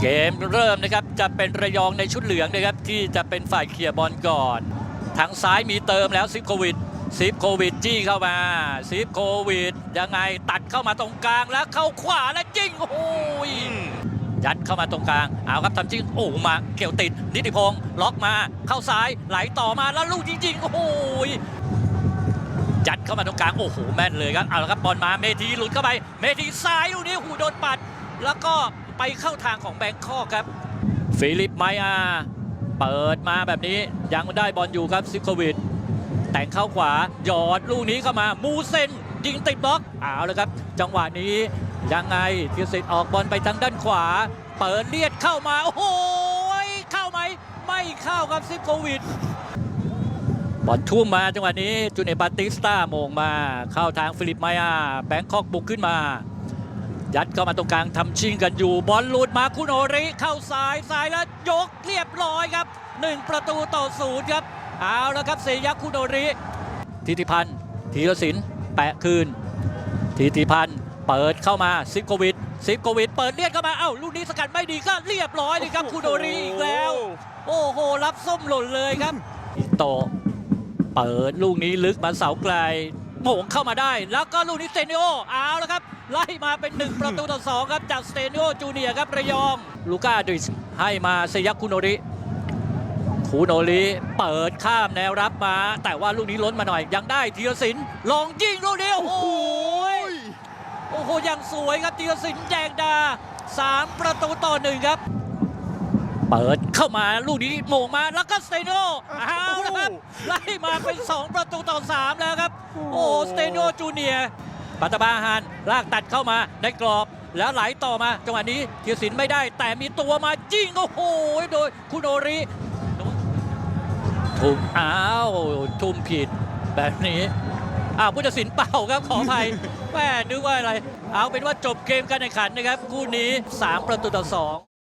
เกมเริ่มนะครับจะเป็นระยองในชุดเหลืองนะครับ ที่จะเป็นฝ่ายเคลียร์บอลก่อน ทางซ้ายมีเติมแล้วซิปโควิดซิปโควิดจี้เข้ามาซิปโควิดยังไงตัดเข้ามาตรงกลางแล้วเข้าขวาแล้วจริงโอ้ยยัดเข้ามาตรงกลางเอาครับทำจริงโอ้มาเกี่ยวติดนิติพงศ์ล็อกมาเข้าซ้ายไหลต่อมาแล้วลูกจริงๆโอ้โหยัดเข้ามาตรงกลางโอ้โหแม่นเลยครับเอาละครับบอลมาเมทีหลุดเข้าไป เมทีซ้ายลูกนี้หูโดนปัด แล้วก็ ไปเข้าทางของแบงคอกครับ ฟิลิปไมอาเปิดมาแบบนี้ยังได้บอลอยู่ครับซิโควิด แต่งเข้าขวาหยอดลูกนี้เข้ามามูเซนยิงติดบล็อกเอาเลยครับ จังหวะนี้ยังไงธีรศิษฐ์ออกบอลไปทางด้านขวา เปิดเลียดเข้ามา โอ้โหเข้าไหม ไม่เข้าครับซิโควิดบอลทุ่มมาจังหวะนี้จูเนยร์บาติสตาโมงมาเข้าทางฟิลิปไมอาแบงคอกบุกขึ้นมา ยัดเข้ามาตรงกลางทำชิงกันอยู่ บอลหลุดมาคุโนริเข้าซ้ายซ้ายแล้วยกเรียบร้อยครับ 1 ประตูต่อศูนย์ครับ เอาแล้วครับเซยักคุโนริ ทิติพันธ์ธีรศิลป์แปะคืน ทิติพันธ์เปิดเข้ามาซิปโควิดซิปโควิดเปิดเลียดเข้ามา เอ้าลูกนี้สกัดไม่ดีก็เรียบร้อยเลยครับคุโนริอีกแล้ว โอ้โห รับส้มหล่นเลยครับอิโตะเปิดลูกนี้ลึกมาเสาไกล โหม่งเข้ามาได้ แล้วก็ลูกนี้สเตเนโอเอาแล้วครับ ไล่มาเป็น 1 ประตูต่อ2ครับ จากสเตเนโอจูเนียร์ครับระยอง ลูก้าดริสให้มาเซยักคุโนริคุโนริเปิดข้ามแนวรับมา แต่ว่าลูกนี้ล้นมาหน่อย ยังได้ธีรศิลป์ลองยิงลูกนี้โอ้โหโอ้โหยังสวยครับธีรศิลป์แจงดา 3 ประตูต่อหนึ่งครับ เปิดเข้ามาลูกนี้โหม่งมาแล้วก็สเตโนเอาละครับไล่มาเป็น 2 ประตูต่อ 3 แล้วครับ โอ้โหสเตโนจูเนียร์ปัตตบาฮานลากตัดเข้ามาในกรอบแล้วไหลต่อมาจังหวะนี้ธีรศิลป์ไม่ได้ แต่มีตัวมายิงโอ้โหโดยคุโนริทุ่มอ้าวทุ่มผิดแบบนี้อ้าวผู้ตัดสินเป่าครับขออภัยแม่นึกว่าอะไร เอาเป็นว่าจบเกมการแข่งขันนะครับ คู่นี้ 3 ประตูต่อ 2